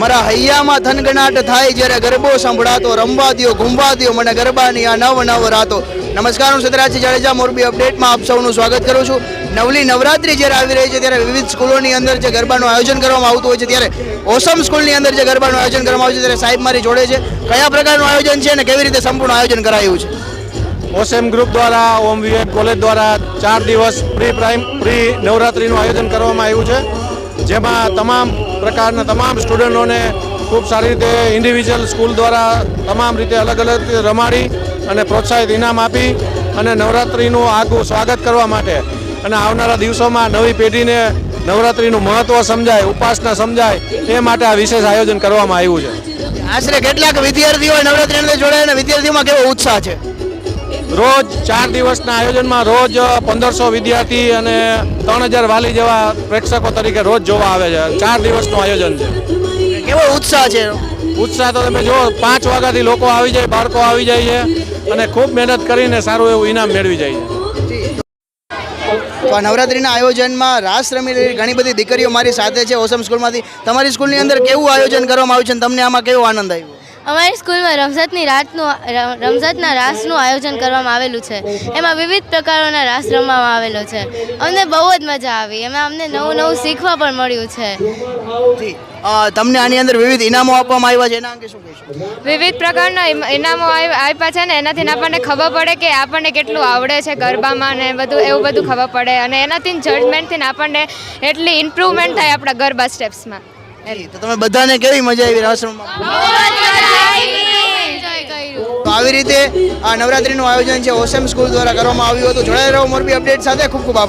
મારા હૈયામાં થનગનાટ થાય જ્યારે ગરબો સંભળાતો રમવા દો ઘૂમવા દો મને ગરબાની આ નવ નવ રાતો. નમસ્કાર, હું સતરાજી જાડેજા, મોરબી અપડેટમાં આપ સૌનું સ્વાગત કરું છું. નવલી નવરાત્રી જ્યારે આવી રહી છે ત્યારે વિવિધ સ્કૂલોની અંદર જે ગરબાનું આયોજન કરવામાં આવતું હોય છે ત્યારે ઓસમ સ્કૂલની અંદર જે ગરબાનું આયોજન કરવામાં આવે છે ત્યારે સાહેબ મારી જોડે છે. કયા પ્રકારનું આયોજન છે અને કેવી રીતે સંપૂર્ણ આયોજન કરાયું છે? ઓસેમ ગ્રુપ દ્વારા, ઓમ વિવેક કોલેજ દ્વારા ચાર દિવસ પ્રી પ્રાઇમ, પ્રી નવરાત્રીનું આયોજન કરવામાં આવ્યું છે. જેમાં તમામ પ્રકારના તમામ સ્ટુડન્ટોને ખૂબ સારી રીતે ઇન્ડિવિજ્યુઅલ સ્કૂલ દ્વારા તમામ રીતે અલગ અલગ રમાડી અને પ્રોત્સાહિત ઇનામ આપી અને નવરાત્રિનું આગવું સ્વાગત કરવા માટે અને આવનારા દિવસોમાં નવી પેઢીને નવરાત્રિનું મહત્ત્વ સમજાય, ઉપાસના સમજાય, એ માટે આ વિશેષ આયોજન કરવામાં આવ્યું છે. આશરે કેટલાક વિદ્યાર્થીઓ નવરાત્રિને જોડાય વિદ્યાર્થીઓમાં કેવો ઉત્સાહ છે? રોજ ચાર દિવસના આયોજનમાં રોજ પંદરસો વિદ્યાર્થી અને ત્રણ હજાર વાલી જેવા પ્રેક્ષકો તરીકે રોજ જોવા આવે છે. ચાર દિવસનું આયોજન છે. કેવો ઉત્સાહ છે? ઉત્સાહ તો તમે જુઓ પાંચ વાગ્યાથી લોકો આવી જાય બાળકો આવી જાય છે અને ખૂબ મહેનત કરીને સારું એવું ઇનામ મેળવી જાય છે. તો આ નવરાત્રીના આયોજનમાં રાસ રમી રહેલી ઘણી બધી દીકરીઓ મારી સાથે છે ઓસમ સ્કૂલમાંથી. તમારી સ્કૂલની અંદર કેવું આયોજન કરવામાં આવ્યું છે અને તમને આમાં કેવો આનંદ આવ્યો? અમારી સ્કૂલમાં રમઝતની રાતનું ર- રાસનું આયોજન કરવામાં આવેલું છે. એમાં વિવિધ પ્રકારોના રાસ રમવામાં આવેલો છે. અમને બહુ જ મજા આવી. એમાં અમને નવું નવું શીખવા પણ મળ્યું છે. તમને આની અંદર વિવિધ ઇનામો આપવામાં આવ્યા છે. એના અંગે શું કહેશો? વિવિધ પ્રકારના ઇનામો આપ્યા છે ને એનાથી આપણને ખબર પડે કે આપણને કેટલું આવડે છે ગરબામાં ને બધું એવું બધું ખબર પડે. અને એનાથી જજમેન્ટથી આપણને એટલી ઇમ્પ્રુવમેન્ટ થાય આપણા ગરબા સ્ટેપ્સમાં તો તમે બધાને કેવી મજા આવી રાસ તો આવી રીતે આ નવરાત્રીનું આયોજન છે ઓસમ સ્કૂલ દ્વારા કરવામાં આવ્યું હતું. જોડાઈ રહો મોરબી અપડેટ સાથે. ખૂબ ખૂબ આભાર.